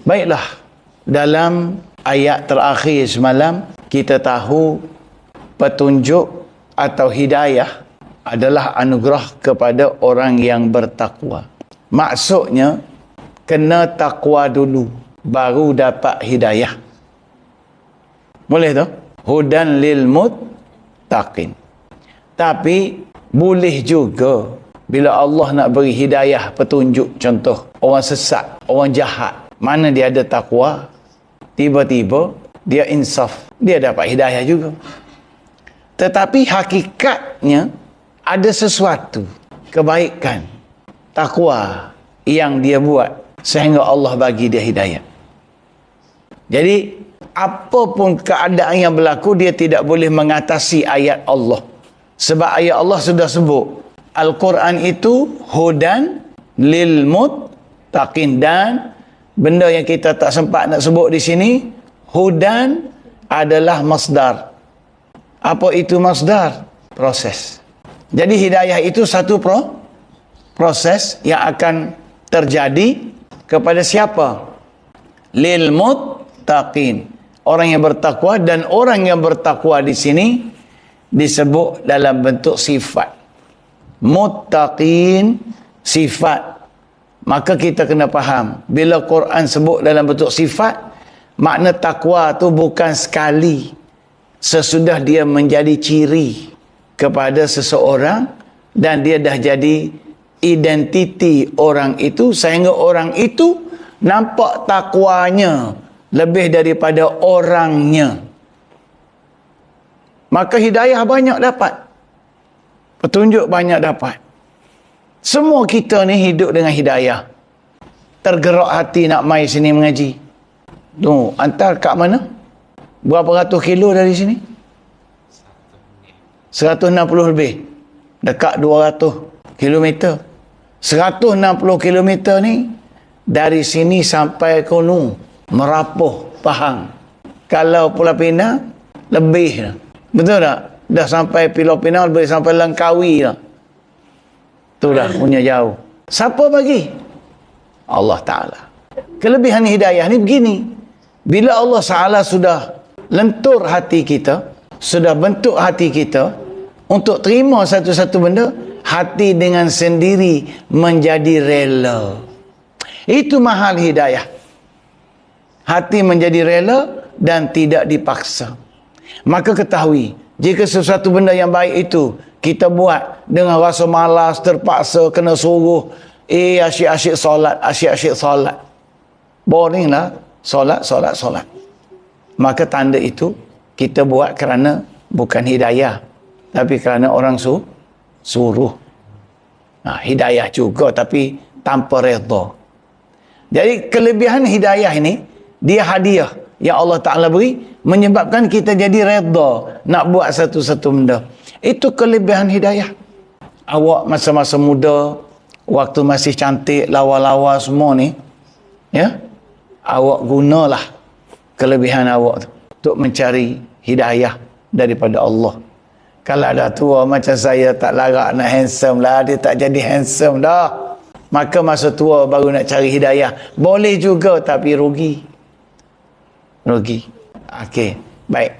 Baiklah, dalam ayat terakhir semalam kita tahu petunjuk atau hidayah adalah anugerah kepada orang yang bertakwa. Maksudnya kena takwa dulu baru dapat hidayah. Boleh tu? Hudan lil muttaqin. Tapi boleh juga bila Allah nak beri hidayah petunjuk contoh orang sesat, orang jahat, mana dia ada takwa, tiba-tiba dia insaf, dia dapat hidayah juga. Tetapi hakikatnya ada sesuatu kebaikan, takwa yang dia buat sehingga Allah bagi dia hidayah. Jadi apapun keadaan yang berlaku dia tidak boleh mengatasi ayat Allah. Sebab ayat Allah sudah sebut Al-Quran itu hudan lil muttaqin dan benda yang kita tak sempat nak sebut di sini hudan adalah masdar apa itu masdar? Proses. Jadi hidayah itu satu pro proses yang akan terjadi kepada siapa? Lil muttaqin. Orang yang bertakwa dan orang yang bertakwa di sini disebut dalam bentuk sifat. Muttaqin sifat. Maka kita kena faham bila Quran sebut dalam bentuk sifat makna takwa tu bukan sekali. Sesudah dia menjadi ciri kepada seseorang dan dia dah jadi identiti orang itu sehingga orang itu nampak takwanya lebih daripada orangnya. Maka hidayah banyak dapat. Petunjuk banyak dapat semua kita ni hidup dengan hidayah tergerak hati nak mai sini mengaji tu antar kat mana Berapa ratus kilo dari sini? 160 lebih. Dekat 200 kilometer. 160 kilometer ni dari sini sampai Kunu, Merapuh, Pahang. Kalau Pulau Pinang lebih. Betul tak? Dah sampai Pulau Pinang lebih sampai Langkawi lah. Tu dah punya jauh. Siapa bagi? Allah Ta'ala. Kelebihan hidayah ni begini. Bila Allah Ta'ala sudah lentur hati kita, sudah bentuk hati kita untuk terima satu-satu benda, hati dengan sendiri menjadi rela. Itu mahal hidayah. Hati menjadi rela dan tidak dipaksa. Maka ketahui, jika sesuatu benda yang baik itu kita buat dengan rasa malas, terpaksa, kena suruh, eh asyik-asyik solat, asyik-asyik solat. Boring lah. Solat, solat, solat maka tanda itu kita buat kerana bukan hidayah tapi kerana orang su suruh nah, hidayah juga tapi tanpa redha jadi kelebihan hidayah ini dia hadiah yang Allah Ta'ala beri menyebabkan kita jadi redha nak buat satu-satu benda itu kelebihan hidayah awak masa-masa muda waktu masih cantik lawa-lawa semua ni ya awak gunalah kelebihan awak tu untuk mencari hidayah daripada Allah. Kalau ada tua macam saya tak larak nak handsome lah, dia tak jadi handsome dah. Maka masa tua baru nak cari hidayah. Boleh juga tapi rugi. Rugi. Okey, baik.